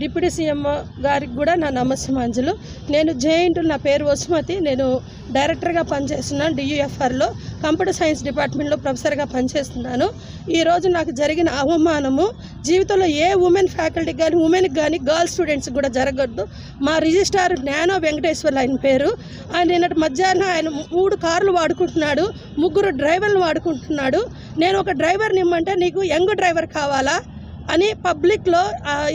deputy CM గారికి కూడా నా నమస్సమాంజలు నేను జేఎంటు నా పేరు వసుమతి. నేను డైరెక్టర్గా పనిచేస్తున్నాను డియుఎఫ్ఆర్లో కంప్యూటర్ సైన్స్ డిపార్ట్మెంట్లో ప్రొఫెసర్గా పనిచేస్తున్నాను. ఈరోజు నాకు జరిగిన అవమానము జీవితంలో ఏ ఉమెన్ ఫ్యాకల్టీ కానీ ఉమెన్కి కానీ గర్ల్ స్టూడెంట్స్కి కూడా జరగద్దు. మా రిజిస్ట్రార్ జ్ఞానో వెంకటేశ్వర్లు ఆయన పేరు. ఆయన నిన్నటి మధ్యాహ్నం ఆయన మూడు కార్లు వాడుకుంటున్నాడు. ముగ్గురు డ్రైవర్లు వాడుకుంటున్నాడు. నేను ఒక డ్రైవర్ని ఇమ్మంటే నీకు యంగ్ డ్రైవర్ కావాలా? అని పబ్లిక్లో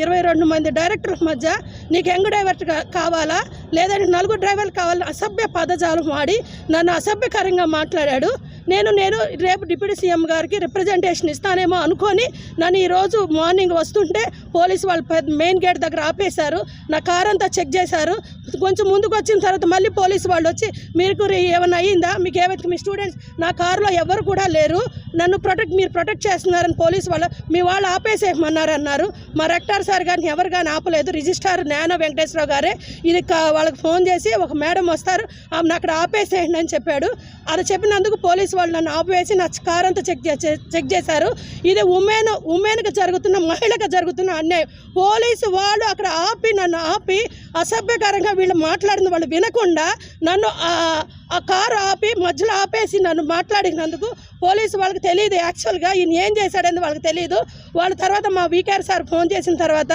ఇరవై రెండు మంది డైరెక్టర్ల మధ్య నీకు యంగ్ డ్రైవర్ కావాలా? లేదంటే నలుగురు డ్రైవర్లు కావాలని అసభ్య పదజాలం వాడి నన్ను అసభ్యకరంగా మాట్లాడాడు. నేను నేను రేపు డిప్యూటీ సీఎం గారికి రిప్రజెంటేషన్ ఇస్తానేమో అనుకొని నన్ను ఈరోజు మార్నింగ్ వస్తుంటే పోలీసు వాళ్ళు మెయిన్ గేట్ దగ్గర ఆపేశారు. నా కార్ అంతా చెక్ చేశారు. కొంచెం ముందుకు వచ్చిన తర్వాత మళ్ళీ పోలీసు వాళ్ళు వచ్చి మీకు ఏమైనా అయ్యిందా? మీకు ఏమైతే మీ స్టూడెంట్స్ నా కారులో ఎవరు కూడా లేరు. నన్ను ప్రొటెక్ట్ మీరు ప్రొటెక్ట్ చేస్తున్నారని పోలీసు వాళ్ళు మీ వాళ్ళు ఆపేసేయమన్నారు అన్నారు మా రెక్టార్ సార్ గారిని ఎవరు కానీ ఆపలేదు. రిజిస్ట్రార్ జ్ఞాన వెంకటేశ్వరరావు గారే. ఇది కా- వాళ్ళకి ఫోన్ చేసి ఒక మేడం వస్తారు. ఆమెను అక్కడ ఆపేసేయండి అని చెప్పాడు. అది చెప్పినందుకు పోలీసు వాళ్ళు నన్ను ఆపేసి నా కార్ అంతా చెక్ చే- చెక్ చేశారు. ఇది ఉమెన్ ఉమెన్కి జరుగుతున్న మహిళకు జరుగుతున్న అన్యాయం. పోలీసు వాళ్ళు అక్కడ ఆపి నన్ను ఆపి అసభ్యకరంగా వీళ్ళు మాట్లాడిన వాళ్ళు వినకుండా నన్ను ఆ- ఆ కారు ఆపి మధ్యలో ఆపేసి నన్ను మాట్లాడినందుకు పోలీసు వాళ్ళకి తెలియదు యాక్చువల్గా ఈయన ఏం చేశాడని వాళ్ళకి తెలియదు. వాళ్ళ తర్వాత మా వీకేఆర్ సార్ ఫోన్ చేసిన తర్వాత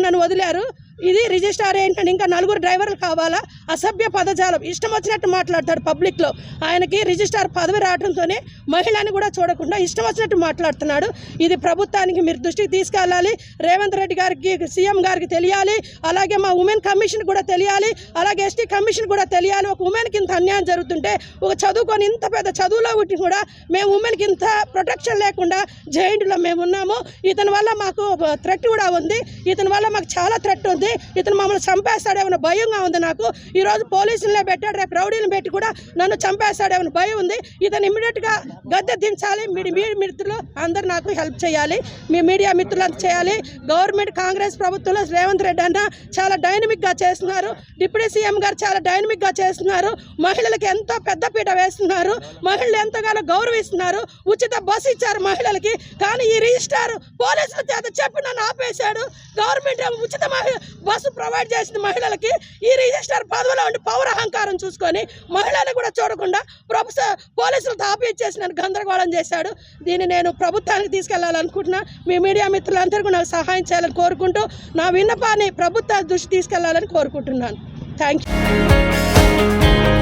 నన్ను వదిలారు. ఇది రిజిస్టార్ ఏంటంటే ఇంకా నలుగురు డ్రైవర్లు కావాలా? అసభ్య పదజాలం. ఇష్టం వచ్చినట్టు మాట్లాడతాడు పబ్లిక్లో. ఆయనకి రిజిస్టార్ పదవి రావడంతోనే మహిళని కూడా చూడకుండా ఇష్టం వచ్చినట్టు మాట్లాడుతున్నాడు. ఇది ప్రభుత్వానికి మీరు దృష్టికి తీసుకెళ్ళాలి. రేవంత్ రెడ్డి గారికి సీఎం గారికి తెలియాలి. అలాగే మా ఉమెన్ కమిషన్ కూడా తెలియాలి. అలాగే ఎస్టీ కమిషన్ కూడా తెలియాలి. ఒక ఉమెన్కి ఇంత అన్యాయం జరుగుతుంటే ఒక చదువుకొని ఇంత పెద్ద చదువులో పుట్టి కూడా మేము ఉమెన్కి ఇంత ప్రొటెక్షన్ లేకుండా జైంట్లో మేము ఉన్నాము. ఇతని వల్ల మాకు థ్రెట్ కూడా ఉంది. ఇతని వల్ల మాకు చాలా థ్రెట్ ఉంది. ఇతను మమ్మల్ని చంపేస్తాడేమన్న భయంగా ఉంది నాకు. ఈరోజు పోలీసులనే పెట్టాడు రేపు రౌడీని పెట్టి కూడా నన్ను చంపేస్తాడేమన్న భయం ఉంది. ఇతను ఇమ్మీడియట్గా గద్దె దించాలి. మీ మిత్రులు అందరు నాకు హెల్ప్ చేయాలి. మీ మీడియా మిత్రులు చేయాలి. గవర్నమెంట్ కాంగ్రెస్ ప్రభుత్వంలో రేవంత్ రెడ్డి అన్న చాలా డైనమిక్గా చేస్తున్నారు. డిప్యూటీ సీఎం గారు చాలా డైనమిక్గా చేస్తున్నారు. మహిళలకు ఎంతో పెద్దపీట వేస్తున్నారు. మహిళలు ఎంతగానో గౌరవిస్తున్నారు. ఉచిత బస్సు ఇచ్చారు మహిళలకి. కానీ ఈ రిజిస్టార్ పోలీసుల చేత చెప్పి నన్ను ఆపేశాడు. గవర్నమెంట్ ఉచిత మహిళ బస్సు ప్రొవైడ్ చేసింది మహిళలకి. ఈ రిజిస్టర్ పదవిలో ఉండి పౌర అహంకారం చూసుకొని మహిళలు కూడా చూడకుండా ప్రొఫెసర్ పోలీసులతో ఆపేసేసి నన్ను గందరగోళం చేశాడు. దీన్ని నేను ప్రభుత్వానికి తీసుకెళ్ళాలనుకుంటున్నా. మీ మీడియా మిత్రులందరికీ నాకు సహాయం చేయాలని కోరుకుంటూ నా విన్నపాన్ని ప్రభుత్వ దృష్టి తీసుకెళ్ళాలని కోరుకుంటున్నాను. Thank you